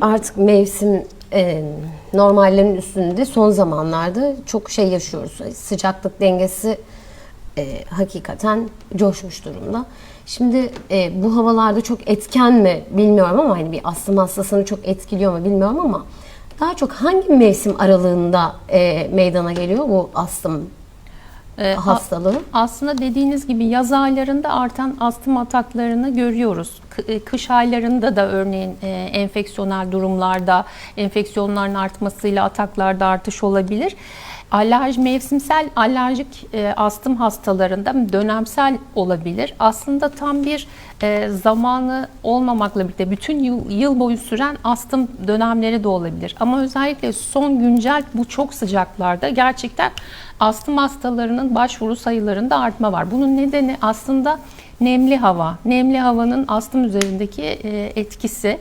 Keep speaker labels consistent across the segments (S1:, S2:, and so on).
S1: Artık mevsim e, normallerin üstünde son zamanlarda çok şey yaşıyoruz. Sıcaklık dengesi e, hakikaten coşmuş durumda. Şimdi e, bu havalarda çok etken mi bilmiyorum ama hani bir astım hastasını çok etkiliyor mu bilmiyorum ama daha çok hangi mevsim aralığında e, meydana geliyor bu astım
S2: Ee, a-
S1: hastalığı?
S2: Aslında dediğiniz gibi yaz aylarında artan astım ataklarını görüyoruz. E, Kış aylarında da örneğin e, enfeksiyonel durumlarda enfeksiyonların artmasıyla ataklarda artış olabilir. Alerji, mevsimsel alerjik e, astım hastalarında dönemsel olabilir. Aslında tam bir e, zamanı olmamakla birlikte bütün yıl, yıl boyu süren astım dönemleri de olabilir. Ama özellikle son güncel bu çok sıcaklarda gerçekten astım hastalarının başvuru sayılarında artma var. Bunun nedeni aslında nemli hava. Nemli havanın astım üzerindeki e, etkisi.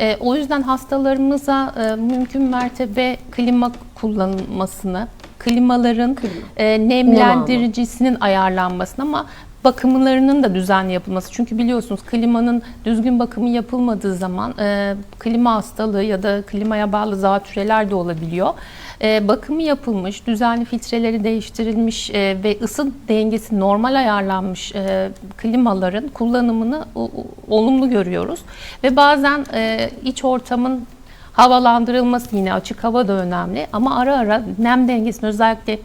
S2: E, o yüzden hastalarımıza e, mümkün mertebe klima kullanılmasını, klimaların e, nemlendiricisinin ayarlanmasını ama bakımlarının da düzenli yapılması. Çünkü biliyorsunuz klimanın düzgün bakımı yapılmadığı zaman e, klima hastalığı ya da klimaya bağlı zatüreler de olabiliyor. E, bakımı yapılmış, düzenli filtreleri değiştirilmiş e, ve ısı dengesi normal ayarlanmış e, klimaların kullanımını o- o- olumlu görüyoruz. Ve bazen e, iç ortamın havalandırılması yine açık hava da önemli ama ara ara nem dengesini özellikle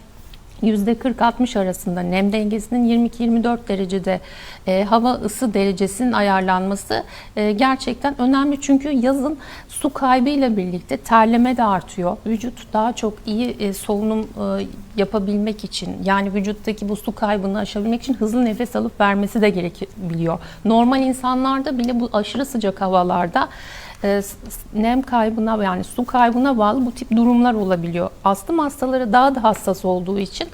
S2: %40-60 arasında nem dengesinin 22-24 derecede e, hava ısı derecesinin ayarlanması e, gerçekten önemli. Çünkü yazın su kaybıyla birlikte terleme de artıyor. Vücut daha çok iyi e, solunum e, yapabilmek için yani vücuttaki bu su kaybını aşabilmek için hızlı nefes alıp vermesi de gerekebiliyor. Normal insanlarda bile bu aşırı sıcak havalarda e, s- nem kaybına yani su kaybına bağlı bu tip durumlar olabiliyor. Astım hastaları daha da hassas olduğu için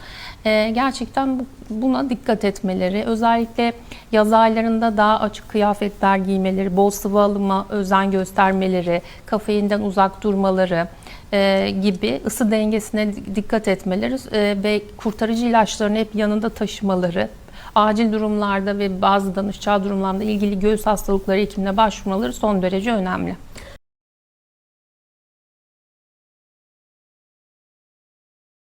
S2: e, gerçekten bu- buna dikkat etmeleri, özellikle yaz aylarında daha açık kıyafetler giymeleri, bol sıvı alıma özen göstermeleri, kafeinden uzak durmaları e, gibi ısı dengesine di- dikkat etmeleri e, ve kurtarıcı ilaçlarını hep yanında taşımaları, acil durumlarda ve bazı danışacağı durumlarda ilgili göğüs hastalıkları hekimine başvurmaları son derece önemli.